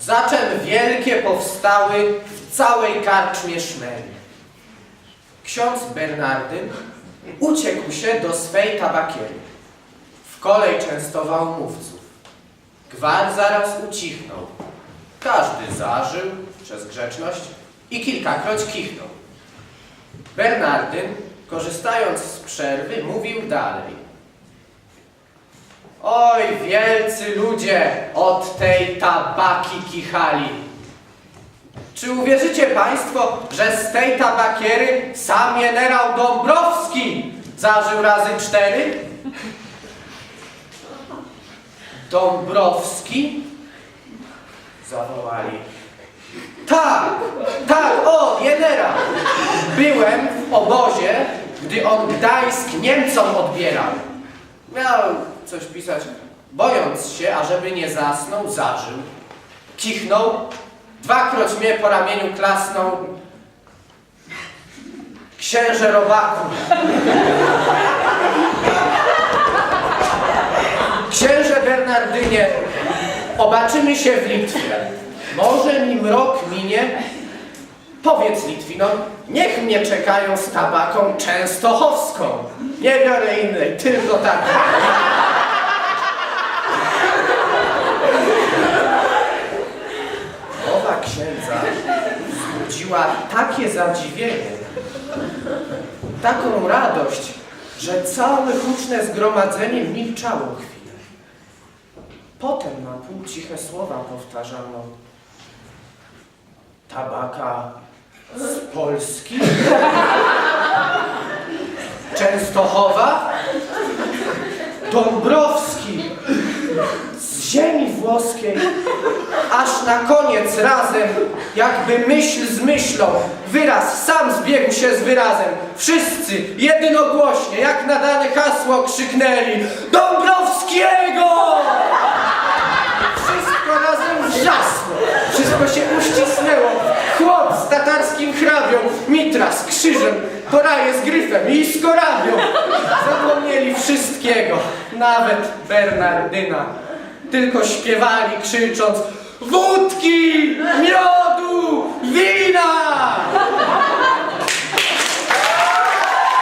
zaczem wielkie powstały w całej karczmie szmeli. Ksiądz Bernardyn uciekł się do swej tabakiery. W kolej częstował mówców. Gwar zaraz ucichnął. Każdy zażył przez grzeczność i kilkakroć kichnął. Bernardyn, korzystając z przerwy, mówił dalej. Oj, wielcy ludzie od tej tabaki kichali. Czy uwierzycie Państwo, że z tej tabakiery sam generał Dąbrowski zażył razy cztery? Dąbrowski? Zawołali. Tak, tak, o, generał. Byłem w obozie, gdy on Gdańsk Niemcom odbierał. Miał coś pisać, bojąc się, ażeby nie zasnął, zażył. Kichnął, dwakroć mnie po ramieniu klasnął. Księże robaku. Księże Bernardynie, obaczymy się w Litwie. Może nim rok minie. Powiedz Litwinom, niech mnie czekają z tabaką częstochowską. Nie biorę innej, tylko taką. Mowa księdza wzbudziła takie zadziwienie, taką radość, że całe huczne zgromadzenie milczało chwilę. Potem na pół ciche słowa powtarzano. Tabaka z Polski? Częstochowa? Dąbrowski? Z ziemi włoskiej? Aż na koniec razem, jakby myśl z myślą, wyraz sam zbiegł się z wyrazem. Wszyscy jednogłośnie, jak na dane hasło krzyknęli Dąbrowskiego! Z tatarskim hrabią, mitra z krzyżem, poraje z gryfem i z korabią. Zapomnieli wszystkiego, nawet Bernardyna. Tylko śpiewali krzycząc Wódki, miodu, wina!